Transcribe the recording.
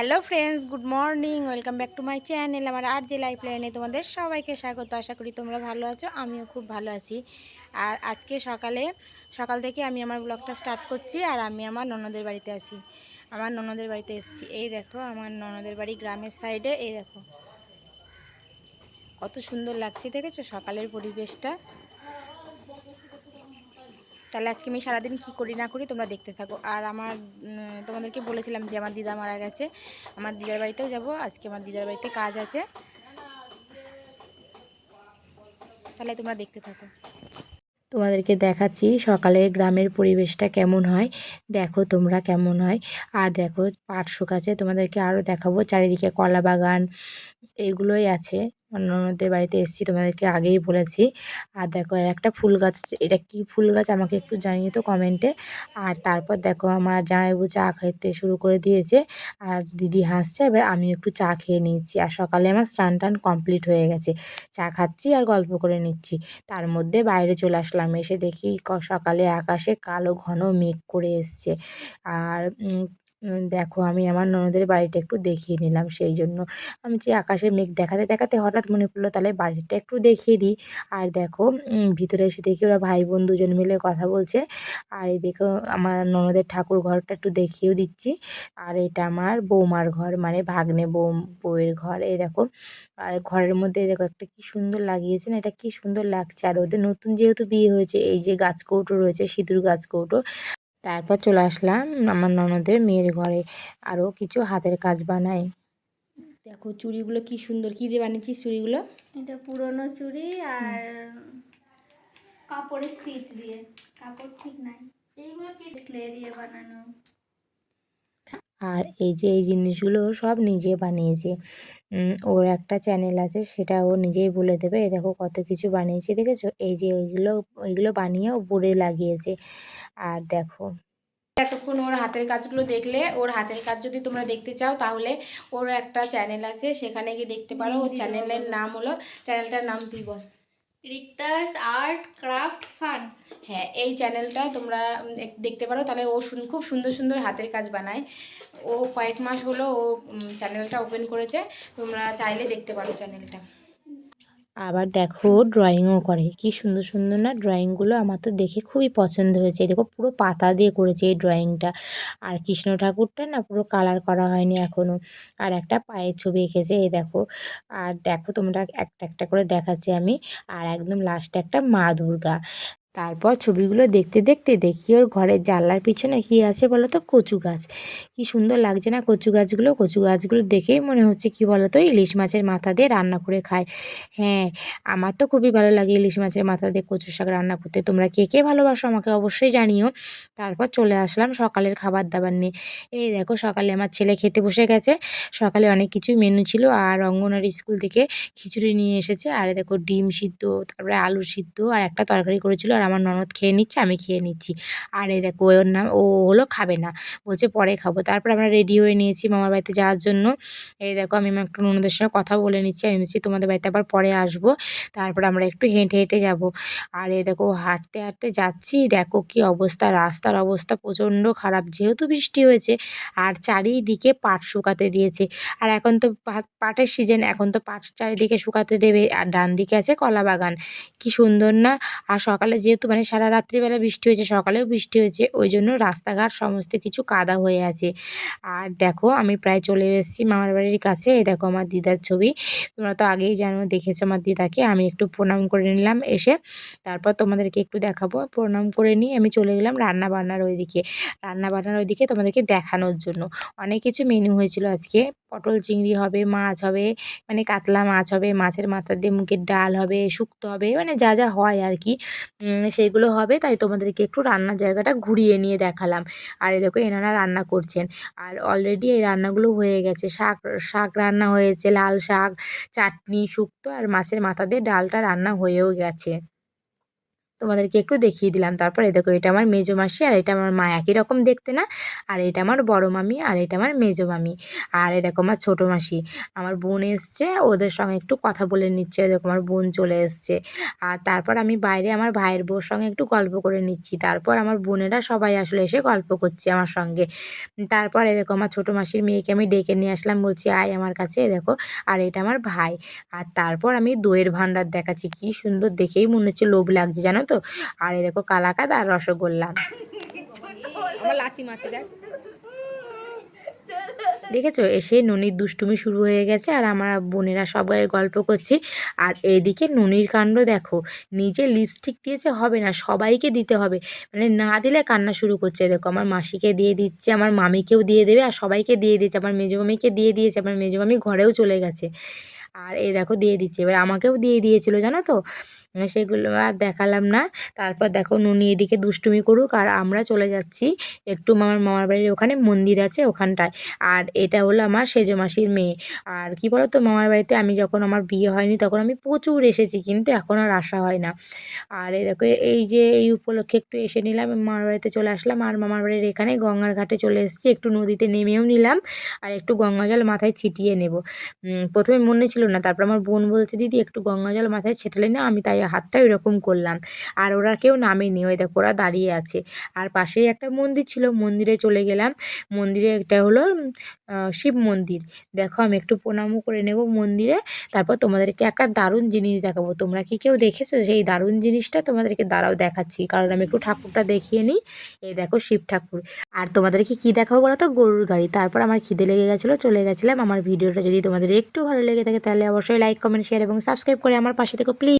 Hello friends, good morning, welcome back to my channel. আমার আর যে লাইফ লাইনে তোমাদের সবাইকে স্বাগত। আশা করি তোমরা ভালো আছো, আমিও খুব ভালো আছি। আর আজকে সকালে, সকাল থেকে আমি আমার ব্লগটা স্টার্ট করছি আর আমি আমার ননদের বাড়িতে আছি। আমার ননদের বাড়িতে এসেছি। এই দেখো, আমার ননদের বাড়ি গ্রামের সাইডে, এই দেখো। কত সুন্দর লাগছে, দেখেছ? সকালের পরিবেশটা। তাহলে আজকে আমি সারাদিন কি করি না করি তোমরা দেখতে থাকো। আর আমার তোমাদেরকে বলেছিলাম যে আমার দিদা মারা গেছে। আমার দিদার বাড়িতেও যাব। আজকে আমার দিদার বাড়িতে কাজ আছে। তাহলে তোমরা দেখতে থাকো। তোমাদেরকে দেখাচ্ছি সকালের গ্রামের পরিবেশটা কেমন হয়। দেখো তোমরা কেমন হয়। আর দেখো পাট শুকাছে তোমাদেরকে আরও দেখাবো। চারিদিকে কলা বাগান, এগুলোই আছে। অন্যদের বাড়িতে এসেছি, তোমাদেরকে আগেই বলেছি। আর দেখো একটা ফুল গাছ। এটা কি ফুল গাছ? আমাকে একটু জানিয়ে তো কমেন্টে আর তারপর দেখো, আমার জামাইবাবু চা খেতে শুরু করে দিয়েছে। আর দিদি হাসছে, এবার আমি একটু চা খেয়ে নিচ্ছি। আর সকালে আমার স্নান টান কমপ্লিট হয়ে গেছে। চা খাচ্ছি আর গল্প করে নিচ্ছি। তার মধ্যে বাইরে চলে আসলাম, এসে দেখি সকালে আকাশে কালো ঘন মেঘ করে এসছে। আর দেখো আমি আমার ননদের বাড়িটা একটু দেখিয়ে নিলাম সেই জন্য। আমি যে আকাশে মেঘ দেখাতে দেখাতে হঠাৎ মনে পড়ল, তাহলে বাড়িটা একটু দেখিয়ে দিই। আর দেখো ভিতরে এসে দেখি ওরা ভাই বোন দুজন মিলে কথা বলছে। আর এই দেখো, আমার ননদের ঠাকুর ঘরটা একটু দেখিয়েও দিচ্ছি। আর এটা আমার বৌমার ঘর মানে ভাগ্নে বৌ, বউয়ের ঘর। এই দেখো, আর ঘরের মধ্যে দেখো একটা কি সুন্দর লাগিয়েছে না, এটা কি সুন্দর লাগছে। আর ওদের নতুন যেহেতু বিয়ে হয়েছে, এই যে গাছ কৌটো রয়েছে, সিঁদুর গাছ কৌটো। তারপর চলে আসলাম আমার ননদের মেয়ের ঘরে। আরও কিছু হাতের কাজ বানাই। দেখো চুড়িগুলো কি সুন্দর কি দিয়ে বানিয়েছিস চুড়িগুলো? এটা পুরনো চুড়ি আর কাপড়ের সিট দিয়ে কাপড় ঠিক নাই। এইগুলো কি? ক্লে দিয়ে বানানো। আর এই যে এই জিনিসগুলো সব নিজে বানিয়েছে। ওর একটা চ্যানেল আছে সেটা ও নিজেই বলে দেবে এই দেখো কত কিছু বানিয়েছে দেখেছ? এই যে ওইগুলো ওইগুলো বানিয়ে ও বোর্ডে লাগিয়েছে। আর দেখো। এতক্ষণ ওর হাতের কাজগুলো দেখলে ওর হাতের কাজ যদি তোমরা দেখতে চাও তাহলে ওর একটা চ্যানেল আছে সেখানে গিয়ে দেখতে পারো ওর চ্যানেলের নাম হলো চ্যানেলটার নাম তুই বল? রিক্তার্স আর্ট ক্রাফট ফান হ্যাঁ এই চ্যানেলটা তোমরা দেখতে পারো তাহলে ও খুব সুন্দর সুন্দর হাতের কাজ বানায়। ও কয়েক মাস হলো ও চ্যানেলটা ওপেন করেছে। তোমরা চাইলে দেখতে পারো চ্যানেলটা আবার দেখো ড্রয়িংও করে। কি সুন্দর সুন্দর না ড্রয়িংগুলো আমার তো দেখে খুবই পছন্দ হয়েছে। দেখো, পুরো পাতা দিয়ে করেছে এই ড্রয়িংটা আর কৃষ্ণ ঠাকুরটা না পুরো কালার করা হয়নি এখনও আর একটা পায়ের ছবি এঁকেছে, এই দেখো। আর দেখো, তোমরা একটা একটা করে দেখাচ্ছি আমি। আর একদম লাস্টে একটা মা দুর্গা। তারপর ছবিগুলো দেখতে দেখতে দেখি ওর ঘরের জানলার পিছনে কি আছে বলো তো কচু গাছ। কি সুন্দর লাগছে না কচু গাছগুলো? কচু গাছগুলো দেখেই মনে হচ্ছে কি বলো তো ইলিশ মাছের মাথা দিয়ে রান্না করে খায়। হ্যাঁ আমার তো খুবই ভালো লাগে ইলিশ মাছের মাথা দিয়ে কচু শাক রান্না করতে। তোমরা কে কে ভালোবাসো আমাকে অবশ্যই জানিও। তারপর চলে আসলাম সকালের খাবার দাবার নিয়ে। এই দেখো সকালে আমার ছেলে খেতে বসে গেছে। সকালে অনেক কিছুই মেনু ছিল আর অঙ্গনারী স্কুল থেকে খিচুড়ি নিয়ে এসেছে। আর দেখো ডিম সিদ্ধ, তারপরে আলু সিদ্ধ আর একটা তরকারি করেছিল আর আমার ননদ খেয়ে নিচ্ছে, আমি খেয়ে নিচ্ছি। আর এই দেখো, ওর নাম, ও হলো খাবে না। বলছে পরে খাব। তারপর আমরা রেডি হয়ে নিয়েছি মামার বাড়িতে যাওয়ার জন্য। এই দেখো, আমি আমার একটু ননদের সঙ্গে কথা বলে নিচ্ছি। আমি বলছি, তোমাদের বাড়িতে আবার পরে আসব। তারপর আমরা একটু হেঁটে হেঁটে যাব। আর এই দেখো, হাঁটতে হাঁটতে যাচ্ছি। দেখো কি অবস্থা, রাস্তার অবস্থা প্রচণ্ড খারাপ। যেহেতু বৃষ্টি হয়েছে, আর চারিদিকে পাট শুকাতে দিয়েছে। আর এখন তো পাটের সিজন এখন তো পাট চারিদিকে শুকাতে দেবে। আর ডান দিকে আছে কলা বাগান। কি সুন্দর না? আর সকালে যেহেতু মানে সারা রাত্রিবেলা বৃষ্টি হয়েছে, সকালেও বৃষ্টি হয়েছে ওই জন্য রাস্তাঘাট সমস্ত কিছু কাদা হয়ে আছে। আর দেখো, আমি প্রায় চলে এসেছি মামার বাড়ির কাছে। এই দেখো আমার দিদার ছবি। তোমরা তো আগেই জানো, দেখেছ আমার দিদাকে। আমি একটু প্রণাম করে নিলাম এসে। তারপর তোমাদেরকে একটু দেখাবো। প্রণাম করে নিয়ে আমি চলে গেলাম রান্না বান্নার ওইদিকে। রান্না বান্নার ওইদিকে তোমাদেরকে দেখানোর জন্য। অনেক কিছু মেনু হয়েছিল আজকে। পটল চিংড়ি হবে, মাছ হবে মানে কাতলা মাছ হবে, মাছের মাথা দিয়ে মুগের ডাল হবে, শুক্তো হবে মানে যা যা হয় আর কি। সেগুলো হবে, তাই তোমাদেরকে একটু রান্নার জায়গাটা ঘুরিয়ে নিয়ে দেখালাম। আর এই দেখো এনারা রান্না করছেন। আর অলরেডি এই রান্নাগুলো হয়ে গেছে। শাক শাক রান্না হয়েছে, লাল শাক, চাটনি, শুক্তো আর মাছের মাথা দিয়ে ডালটা রান্না হয়েও গেছে। তোমাদেরকে একটু দেখিয়ে দিলাম। তারপর দেখো, এটা আমার মেজো মাসি আর এটা আমার মা। একই রকম দেখতে না? আর এটা আমার বড় মামি আর এটা আমার মেজো মামি। আর এই দেখো, আমার ছোটো মাসি। আমার বোন এসছে, ওদের সঙ্গে একটু কথা বলে নিচ্ছে। দেখো, আমার বোন চলে এসছে। আর তারপর আমি বাইরে আমার ভাইয়ের বউর সঙ্গে একটু গল্প করে নিচ্ছি। তারপর আমার বোনেরা সবাই আসলে এসে গল্প করছে আমার সঙ্গে। তারপর এই দেখো, আমার ছোটো মাসির মেয়েকে আমি ডেকে নিয়ে আসলাম। বলছি, আয় আমার কাছে দেখো। আর এটা আমার ভাই। আর তারপর আমি দইয়ের ভাণ্ডার দেখাচ্ছি। কি সুন্দর, দেখেই মনে হচ্ছে লোভ লাগছে। জানো তো? আর এই দেখো কালাকাদ আর রসগোল্লা। আমার লাতি মাছে দেখ। দেখেছ? এসে ননির দুষ্টুমি শুরু হয়ে গেছে আর আমার বোনেরা সবাই গল্প করছি। আর এইদিকে ননির কাণ্ড দেখো নিজে লিপস্টিক দিয়েছে হবে না সবাইকে দিতে হবে। মানে না দিলে কান্না শুরু করছে। দেখো আমার মাসিকে দিয়ে দিচ্ছে আমার মামিকেও দিয়ে দেবে আর সবাইকে দিয়ে দিচ্ছে আমার মেজো মামিকে দিয়ে দিয়েছে আমার মেজো মামি ঘরেও চলে গেছে। আর এই দেখো দিয়ে দিচ্ছে। এবার আমাকেও দিয়ে দিয়েছিল, জানো তো? সেগুলো আর দেখালাম না। তারপর দেখো নুনি এদিকে দুষ্টুমি করুক আর আমরা চলে যাচ্ছি একটু মামার মামার বাড়ির ওখানে মন্দির আছে ওখানটায়। আর এটা হলো আমার সেজো মাসির মেয়ে। আর কি বলো তো মামার বাড়িতে আমি যখন আমার বিয়ে হয়নি তখন আমি প্রচুর এসেছি, কিন্তু এখন আর আসা হয় না। আর এই দেখো, এই যে এই উপলক্ষে একটু এসে নিলাম, মামার বাড়িতে চলে আসলাম। আর মামার বাড়ির এখানে গঙ্গার ঘাটে চলে এসেছি। একটু নদীতে নেমেও নিলাম আর একটু গঙ্গা জল মাথায় ছিটিয়ে নেব। প্রথমে মনে ছিল না। তারপর আমার বোন বলছে, দিদি, একটু গঙ্গা জল মাথায় ছেটালে না? আমি তাই হাতটা এরকম করলাম। আর ওরা কেউ নামেনি। ওই দেখো, ওরা দাঁড়িয়ে আছে। আর পাশেই একটা মন্দির ছিল। মন্দিরে চলে গেলাম। মন্দিরে একটা হলো শিব মন্দির। দেখো, আমি একটু প্রণামও করে নেব মন্দিরে। তারপর তোমাদেরকে একটা দারুণ জিনিস দেখাবো। তোমরা কি কেউ দেখেছ সেই দারুণ জিনিসটা? তোমাদেরকে দাঁড়াও দেখাচ্ছি। কারণ আমি একটু ঠাকুরটা দেখিয়ে নিই। এই দেখো, শিব ঠাকুর। আর তোমাদেরকে কি দেখাবো বলো তো? গরুর গাড়ি। তারপর আমার খিদে লেগে গেছিল, চলে গেছিলাম। আমার ভিডিওটা যদি তোমাদের একটু ভালো লেগে থাকে তাহলে অবশ্যই লাইক কমেন্ট শেয়ার এবং সাবস্ক্রাইব করে আমার পাশে থেকে প্লিজ